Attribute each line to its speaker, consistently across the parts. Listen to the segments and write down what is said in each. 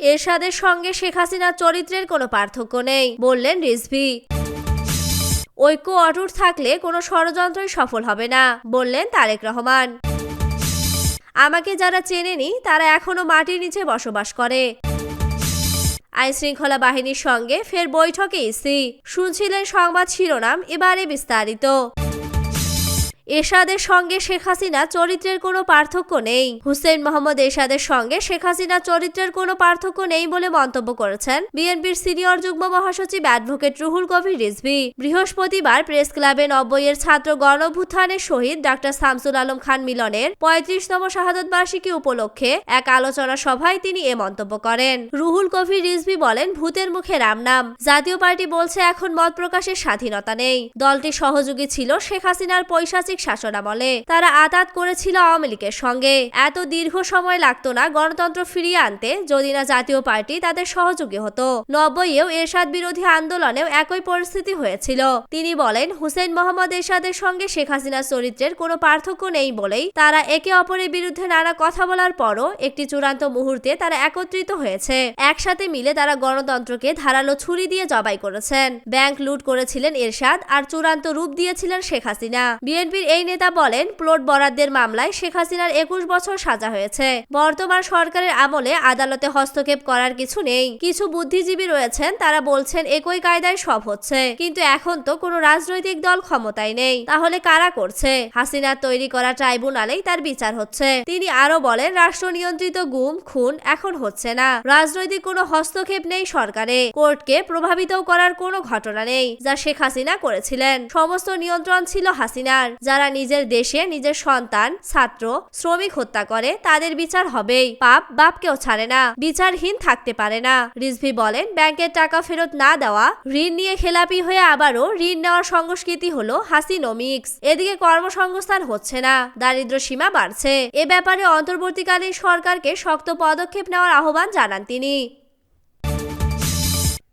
Speaker 1: এরশাদের সঙ্গে শেখ হাসিনার চরিত্রের কোনো পার্থক্য নেই, বললেন রিজভি। ঐক্য অটুট থাকলে কোনো ষড়যন্ত্রই সফল হবে না, বললেন তারেক রহমান। আমাকে যারা চেনেনি, তারা এখনও মাটির নিচে বসবাস করে। আইন শৃঙ্খলা বাহিনীর সঙ্গে ফের বৈঠকে ইসি শুনছিলেন সংবাদ শিরোনাম, এবারে বিস্তারিত। এরশাদের সঙ্গে শেখ হাসিনা চরিত্রের কোনো পার্থক্য নেই। হুসেন মোহাম্মদ এরশাদের সঙ্গে শেখ হাসিনা চরিত্রের কোনো পার্থক্য নেই বলে মন্তব্য করেছেন বিএনপির সিনিয়র যুগ্ম মহাসচিব অ্যাডভোকেট রুহুল কবির রিজভি। বৃহস্পতিবার প্রেস ক্লাবে নব্বইয়ের ছাত্র গণভুত্থানের শহীদ ডাক্তার শামসুল আলম খান মিলনের পঁয়ত্রিশতম শাহাদত বার্ষিকী উপলক্ষে এক আলোচনা সভায় তিনি এ মন্তব্য করেন। রুহুল কবির রিজভি বলেন, ভূতের মুখে রাম নাম। জাতীয় পার্টি বলছে এখন মত প্রকাশের স্বাধীনতা নেই। দলটির সহযোগী ছিল শেখ হাসিনার পৈশাচিক শাসনামলে। তারা আতাত করেছিল আওয়ামী লীগের সঙ্গে। এত দীর্ঘ সময় লাগতো না গণতন্ত্র ফিরিয়ে আনতে, যদি না জাতীয় পার্টি তাদের সহযোগী হতো। নব্বইয়েও এরশাদ বিরোধী আন্দোলনেও একই পরিস্থিতি হয়েছিল। তিনি বলেন, হুসেন মোহাম্মদ এরশাদের সঙ্গে শেখ হাসিনার চরিত্রের কোনো পার্থক্য নেই বলেই তারা একে অপরের বিরুদ্ধে নানা কথা বলার পরও একটি চূড়ান্ত মুহূর্তে তারা একত্রিত হয়েছে। একসাথে মিলে তারা গণতন্ত্রকে ধারালো ছুরি দিয়ে জবাই করেছেন। ব্যাংক লুট করেছিলেন এরশাদ আর চূড়ান্ত রূপ দিয়েছিলেন শেখ হাসিনা। বিএনপির এই নেতা বলেন, প্লট বরাদ্দের মামলায় শেখ হাসিনার একুশ বছর সাজা হয়েছে। বর্তমান সরকারের আমলে আদালতে হস্তক্ষেপ করার কিছু নেই। কিছু বুদ্ধিজীবী রয়েছেন, তারা বলছেন, একই কায়দায় সব হচ্ছে। কিন্তু এখন তো কোনো রাজনৈতিক দল ক্ষমতায় নেই। তাহলে কারা করছে? হাসিনার তৈরি করা ট্রাইব্যুনালেই তার বিচার হচ্ছে। তিনি আরও বলেন রাষ্ট্র নিয়ন্ত্রিত গুম, খুন এখন হচ্ছে না। রাজনৈতিক কোনো হস্তক্ষেপ নেই সরকারে। কোর্টকে প্রভাবিত করার কোনো ঘটনা নেই যা শেখ হাসিনা করেছিলেন। সমস্ত নিয়ন্ত্রণ ছিল হাসিনার যারা নিজের দেশে নিজের সন্তান, ছাত্র, শ্রমিক হত্যা করে, তাদের বিচার হবেই। পাপ বাপকেও ছাড়ে না, বিচারহীন থাকতে পারে না। রিজভি বলেন, ব্যাংকের টাকা ফেরত না দেওয়া, ঋণ নিয়ে খেলাপি হয়ে আবারও ঋণ নেওয়ার সংস্কৃতি হলো হাসিনোমিক্স। এদিকে কর্মসংস্থান হচ্ছে না, দারিদ্র সীমা বাড়ছে। এ ব্যাপারে অন্তর্বর্তীকালীন সরকারকে শক্ত পদক্ষেপ নেওয়ার আহ্বান জানান তিনি।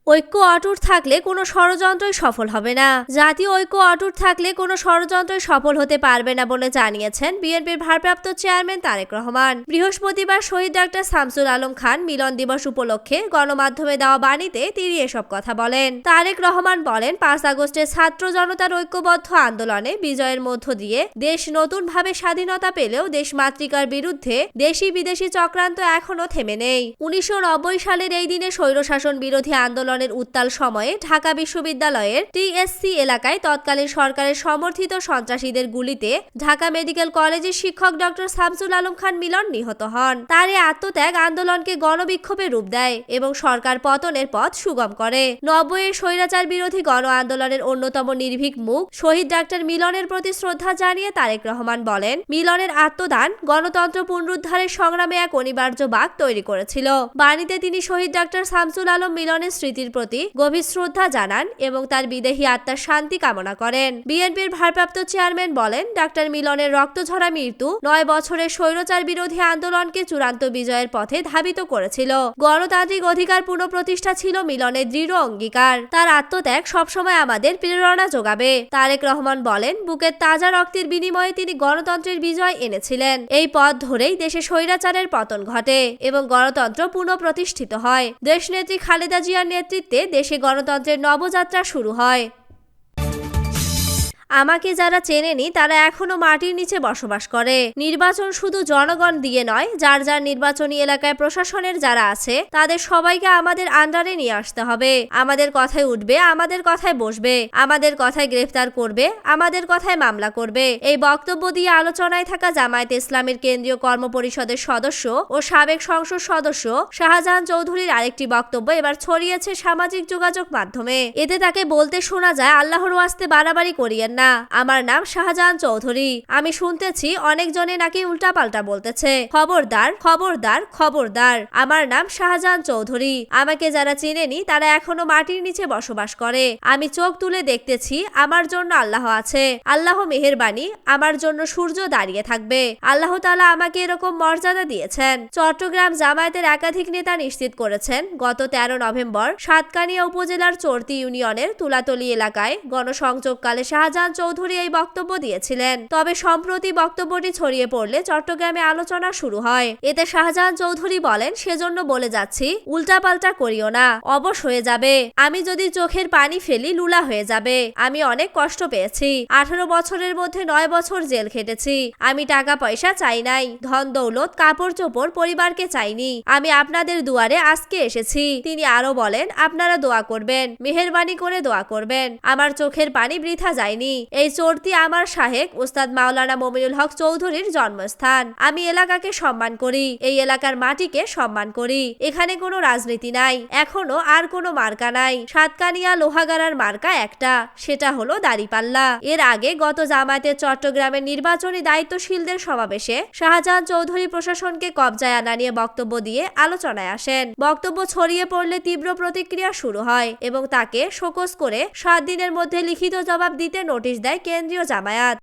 Speaker 1: ঐক্য অটুট থাকলে কোনো ষড়যন্ত্রই সফল হবে না। জাতীয় ঐক্য অটুট থাকলে কোনো ষড়যন্ত্রই সফল হতে পারবে না বলে জানিয়েছেন বিএনপির ভারপ্রাপ্ত চেয়ারম্যান তারেক রহমান। বৃহস্পতিবার শহীদ ডাক্তার শামসুল আলম খান মিলন দিবস উপলক্ষে গণমাধ্যমে দেওয়া বাণীতে তিনি এসব কথা বলেন। তারেক রহমান বলেন, পাঁচ আগস্টের ছাত্র জনতার ঐক্যবদ্ধ আন্দোলনে বিজয়ের মধ্য দিয়ে দেশ নতুনভাবে স্বাধীনতা পেলেও দেশ মাতৃকার বিরুদ্ধে দেশি বিদেশি চক্রান্ত এখনও থেমে নেই। উনিশশো নব্বই সালের এই দিনে স্বৈরশাসন বিরোধী আন্দোলন আন্দোলনের উত্তাল সময়ে ঢাকা বিশ্ববিদ্যালয়ের টিএসসি এলাকায় তৎকালীন সরকারের সমর্থিত সন্ত্রাসীদের গুলিতে ঢাকা মেডিকেল কলেজের শিক্ষক ডক্টর শামসুল আলম খান মিলন নিহত হন। তার এই আত্মত্যাগ আন্দোলনকে গণবিক্ষোভে রূপ দেয় এবং সরকার পতনের পথ সুগম করে। নব্বইয়ের স্বৈরাচার বিরোধী গণ আন্দোলনের অন্যতম নির্ভীক মুখ শহীদ ডাক্তার মিলনের প্রতি শ্রদ্ধা জানিয়ে তারেক রহমান বলেন, মিলনের আত্মদান গণতন্ত্র পুনরুদ্ধারের সংগ্রামে এক অনিবার্য বাক তৈরি করেছিল। বাণীতে তিনি শহীদ ডাক্তার শামসুল আলম মিলনের স্মৃতি ব্যক্তির প্রতি গভীর শ্রদ্ধা জানান এবং তার বিদেহী আত্মার শান্তি কামনা করেন। বিএনপির ভারপ্রাপ্ত চেয়ারম্যান বলেন, ডাক্তার মিলনের রক্তঝরা মৃত্যু নয় বছরের স্বৈরচার বিরোধী আন্দোলনকে চূড়ান্ত বিজয়ের পথে ধাবিত করেছিল। গণতান্ত্রিক অধিকার পুনঃপ্রতিষ্ঠা ছিল মিলনের দৃঢ় অঙ্গীকার। তার আত্মত্যাগ সবসময় আমাদের প্রেরণা যোগাবে। তারেক রহমান বলেন, বুকের তাজা রক্তের বিনিময়ে তিনি গণতন্ত্রের বিজয় এনেছিলেন। এই পথ ধরেই দেশে স্বৈরাচারের পতন ঘটে এবং গণতন্ত্র পুনঃপ্রতিষ্ঠিত হয়। দেশনেত্রী খালেদা জিয়ার নেতৃত্বে নেতৃত্বে দেশে গণতন্ত্রের নবযাত্রা শুরু হয়। আমাকে যারা চেনেনি, তারা এখনও মাটির নিচে বসবাস করে। নির্বাচন শুধু জনগণ দিয়ে নয়, যার যার নির্বাচনী এলাকায় প্রশাসনের যারা আছে, তাদের সবাইকে আমাদের আন্ডারে নিয়ে আসতে হবে। আমাদের কথায় উঠবে, আমাদের কথায় বসবে, আমাদের কথায় গ্রেফতার করবে, আমাদের কথায় মামলা করবে। এই বক্তব্য দিয়ে আলোচনায় থাকা জামায়াত ইসলামের কেন্দ্রীয় কর্মপরিষদের সদস্য ও সাবেক সংসদ সদস্য শাহজাহান চৌধুরীর আরেকটি বক্তব্য এবার ছড়িয়েছে সামাজিক যোগাযোগ মাধ্যমে। এতে তাকে বলতে শোনা যায়, আল্লাহর ওয়াস্তে বাড়াবাড়ি করিয়েন না, আমার নাম শাহজাহান চৌধুরী। আমি শুনতেছি অনেকজনে নাকি উল্টাপাল্টা বলতেছে। খবরদার খবরদার খবরদার। আমার নাম শাহজাহান চৌধুরী। আমাকে যারা চিনেনি, তারা এখনও মাটির নিচে বসবাস করে। আমি চোখ তুলে দেখতেছি, আমার জন্য আল্লাহ আছে। আল্লাহ মেহেরবানি, আমার জন্য সূর্য দাঁড়িয়ে থাকবে। আল্লাহ তালা আমাকে এরকম মর্যাদা দিয়েছেন। চট্টগ্রাম জামায়াতের একাধিক নেতা নিশ্চিত করেছেন, গত তেরো নভেম্বর সাতকানিয়া উপজেলার চর্তি ইউনিয়নের তুলাতলি এলাকায় গণসংযোগকালে শাহজাহান শাহজাহান চৌধুরী এই বক্তব্য দিয়েছিলেন। তবে সম্প্রতি বক্তব্যটি ছড়িয়ে পড়লে চট্টগ্রামে আলোচনা শুরু হয়। এতে শাহজাহান চৌধুরী বলেন, সেজন্য বলে যাচ্ছি, উল্টাপাল্টা করিও না, অবশ হয়ে যাবে। আমি যদি চোখের পানি ফেলি, লুলা হয়ে যাবে। আমি অনেক কষ্ট পেয়েছি। আঠারো বছরের মধ্যে নয় বছর জেল খেটেছি। আমি টাকা পয়সা চাই নাই। ধন, দৌলত কাপড় চোপড় পরিবারকে চাইনি। আমি আপনাদের দুয়ারে আজকে এসেছি। তিনি আরও বলেন, আপনারা দোয়া করবেন, মেহেরবানি করে দোয়া করবেন। আমার চোখের পানি বৃথা যায়নি। এই চোরটি আমার শাহেক ওস্তাদ মাওলানা মমিনুল হক চৌধুরীর জন্মস্থান। আমি এলাকাকে সম্মান করি, এই এলাকার মাটিকে সম্মান করি। এখানে কোনো রাজনীতি নাই, এখনও আর কোনো মার্কা নাই। সাতকানিয়া লোহাগাড়ার মার্কা একটা, সেটা হলো দাড়িপাল্লা। এর আগে গত জামায়াতের চট্টগ্রামের নির্বাচনী দায়িত্বশীলদের সমাবেশে শাহজাহান চৌধুরী প্রশাসনকে কবজায় আনা নিয়ে বক্তব্য দিয়ে আলোচনায় আসেন। বক্তব্য ছড়িয়ে পড়লে তীব্র প্রতিক্রিয়া শুরু হয় এবং তাকে শোকস করে সাত দিনের মধ্যে লিখিত জবাব দিতে নোটিশ দেয় কেন্দ্রীয় জামায়াত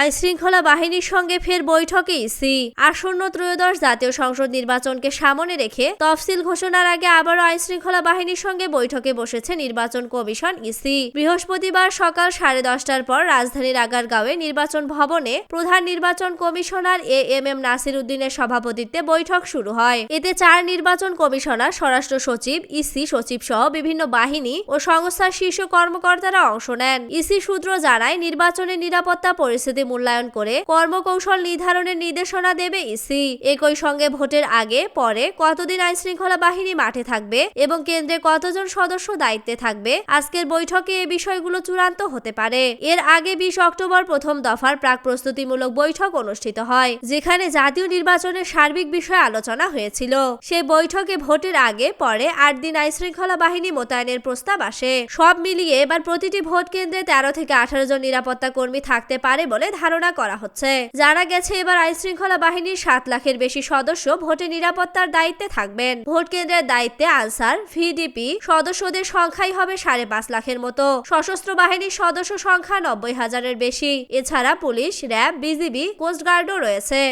Speaker 1: আইন শৃঙ্খলা বাহিনীর সঙ্গে ফের বৈঠকে ইসি আসন্ন ত্রয়োদশ জাতীয় সংসদ নির্বাচনকে সামনে রেখে তফসিল ঘোষণার আগে আবারও আইন শৃঙ্খলা বাহিনীর সঙ্গে বৈঠকে বসেছে নির্বাচন কমিশন ইসি। বৃহস্পতিবার সকাল সাড়ে দশটার পর রাজধানীর আগারগাঁওয়ে নির্বাচন ভবনে প্রধান নির্বাচন commissioner A M M Nasir উদ্দিনের সভাপতিত্বে বৈঠক শুরু হয়। এতে চার নির্বাচন কমিশনার, স্বরাষ্ট্র সচিব, ইসি সচিব সহ বিভিন্ন বাহিনী ও সংস্থার শীর্ষ কর্মকর্তারা অংশ নেন। ইসি সূত্র জানায়, নির্বাচনের নিরাপত্তা পরিস্থিতি মূল্যায়ন করে কর্মকৌশল নির্ধারণের নির্দেশনা দেবে ইসি। একই সঙ্গে ভোটের আগে, পরে কতদিন আইন শৃঙ্খলা বাহিনী মাঠে থাকবে এবং কেন্দ্রে কতজন সদস্য দায়িত্বে থাকবে, আজকের বৈঠকে এ বিষয়গুলো চূড়ান্ত হতে পারে। এর আগে বিশ অক্টোবর প্রথম দফার প্রাক প্রস্তুতিমূলক বৈঠক অনুষ্ঠিত হয়, যেখানে জাতীয় নির্বাচনের সার্বিক বিষয়ে আলোচনা হয়েছিল। সেই বৈঠকে ভোটের আগে, পরে আট দিন আইন শৃঙ্খলা বাহিনী মোতায়েনের প্রস্তাব আসে। সব মিলিয়ে এবার প্রতিটি ভোট কেন্দ্রে তেরো থেকে আঠারো জন নিরাপত্তা কর্মী থাকতে পারে বলে ধারণা করা হচ্ছে। জানা গেছে, এবার আইন শৃঙ্খলা বাহিনীর সাত লাখের বেশি সদস্য ভোটে নিরাপত্তার দায়িত্বে থাকবেন। ভোট কেন্দ্রের দায়িত্বে আনসার, ভিডিপি, সদস্যদের সংখ্যাই হবে সাড়ে পাঁচ লাখের মতো। সশস্ত্র বাহিনীর সদস্য সংখ্যা নব্বই হাজারের বেশি। এছাড়া পুলিশ, র্যাব, বিজিবি, কোস্টগার্ডও রয়েছে।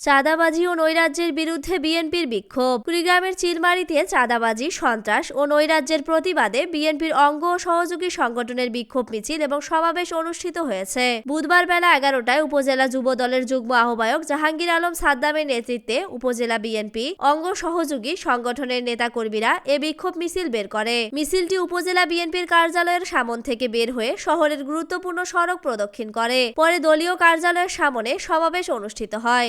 Speaker 1: চাঁদাবাজি ও নৈরাজ্যের বিরুদ্ধে বিএনপির বিক্ষোভ। কুড়িগ্রামের চিলমারিতে চাঁদাবাজি, সন্ত্রাস ও নৈরাজ্যের প্রতিবাদে বিএনপির অঙ্গ ও সহযোগী সংগঠনের বিক্ষোভ মিছিল এবং সমাবেশ অনুষ্ঠিত হয়েছে। বুধবার বেলা এগারোটায় উপজেলা যুব দলের যুগ্ম আহ্বায়ক জাহাঙ্গীর আলম সাদ্দামের নেতৃত্বে উপজেলা বিএনপি অঙ্গ সহযোগী সংগঠনের নেতাকর্মীরা এ বিক্ষোভ মিছিল বের করে। মিছিলটি উপজেলা বিএনপির কার্যালয়ের সামন থেকে বের হয়ে শহরের গুরুত্বপূর্ণ সড়ক প্রদক্ষিণ করে। পরে দলীয় কার্যালয়ের সামনে সমাবেশ অনুষ্ঠিত হয়।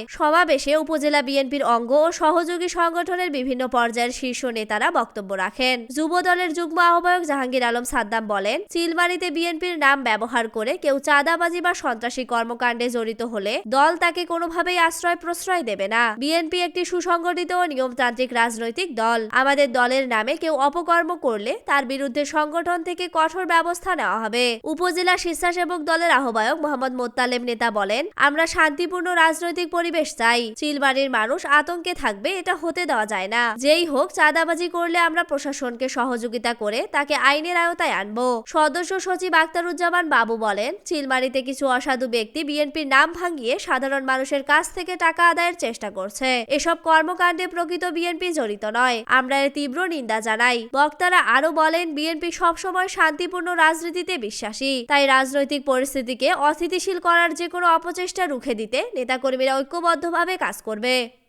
Speaker 1: উপজেলা বিএনপির অঙ্গ ও সহযোগী সংগঠনের বিভিন্ন পর্যায়ের শীর্ষ নেতারা বক্তব্য রাখেন। যুব দলের যুগ্ম আহ্বায়ক জাহাঙ্গীর আলম সাদ্দাম বলেন, চিলমারিতে বিএনপির নাম ব্যবহার করে কেউ চাঁদাবাজি বা সন্ত্রাসী কর্মকাণ্ডে জড়িত হলে দল তাকে কোনোভাবেই আশ্রয় প্রশ্রয় দেবে না। বিএনপি একটি সুসংগঠিত ও নিয়মতান্ত্রিক রাজনৈতিক দল। আমাদের দলের নামে কেউ অপকর্ম করলে তার বিরুদ্ধে সংগঠন থেকে কঠোর ব্যবস্থা নেওয়া হবে। উপজেলা স্বেচ্ছাসেবক দলের আহ্বায়ক মোহাম্মদ মোত্তালেব নেতা বলেন, আমরা শান্তিপূর্ণ রাজনৈতিক পরিবেশ চাই। চিলবাড়ির মানুষ আতঙ্কে থাকবে, এটা হতে দেওয়া যায় না। যেই হোক, চাঁদাবাজি করলে আমরা প্রশাসনকে সহযোগিতা করে তাকে আইনের আওতায় আনব। সদস্য সচিব আক্তারুজ্জামান বাবু বলেন, চিলমারিতে কিছু অসাধু ব্যক্তি বিএনপির নাম ভাঙিয়ে সাধারণ মানুষের কাছ থেকে টাকা আদায়ের চেষ্টা করছে। এসব কর্মকাণ্ডে প্রকৃত বিএনপি জড়িত নয়। আমরা এর তীব্র নিন্দা জানাই। বক্তারা আরও বলেন, বিএনপি সবসময় শান্তিপূর্ণ রাজনীতিতে বিশ্বাসী। তাই রাজনৈতিক পরিস্থিতিকে অস্থিতিশীল করার যে কোনো অপচেষ্টা রুখে দিতে নেতাকর্মীরা ঐক্যবদ্ধভাবে কাজ করবে।